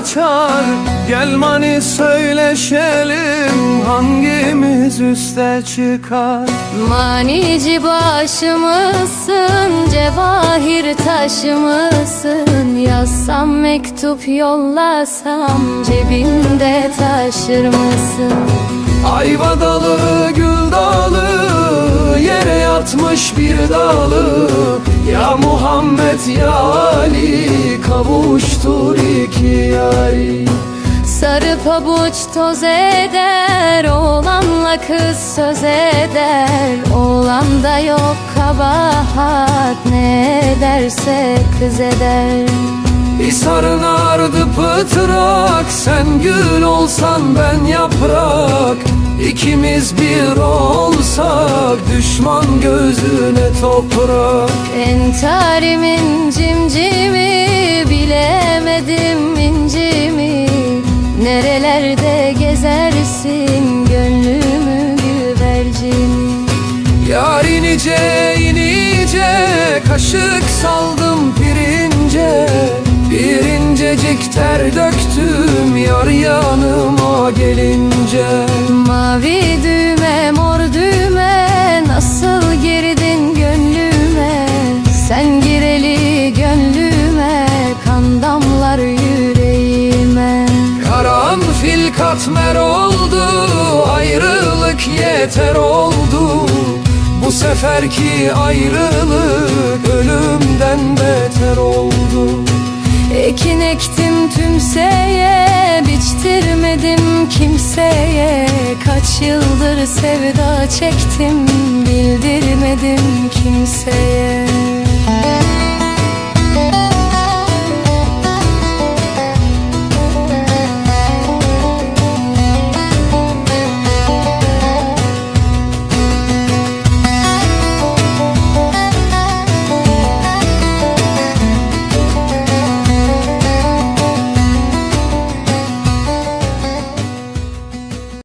açar. Gel mani söyleşelim. Hangimiz üste çıkar? Manici başımızsın, cevahir taşımızsın Yazsam mektup yollasam, cebinde taşır mısın? Ayva dalı gül dalı Yere yatmış bir dalı. Ya Muhammed ya Ali Kavuştur iki yari Sarı pabuç toz eder, oğlanla kız söz eder. Oğlanda yok kabahat, ne ederse kız eder. Hisarın ardı pıtrak Sen gül olsan ben yaprak. İkimiz bir olsak Düşman gözüne toprak. Entarimin cimcimi Gezersin gönlümü güvercini. Yar inice inice Kaşık saldım pirince. Bir incecik ter döktüm Yar yanıma gelince Ayrılık yeter oldu. Bu seferki ayrılık Ölümden beter oldu. Ekin ektim tümseye Biçtirmedim kimseye. Kaç yıldır sevda çektim Bildirmedim kimseye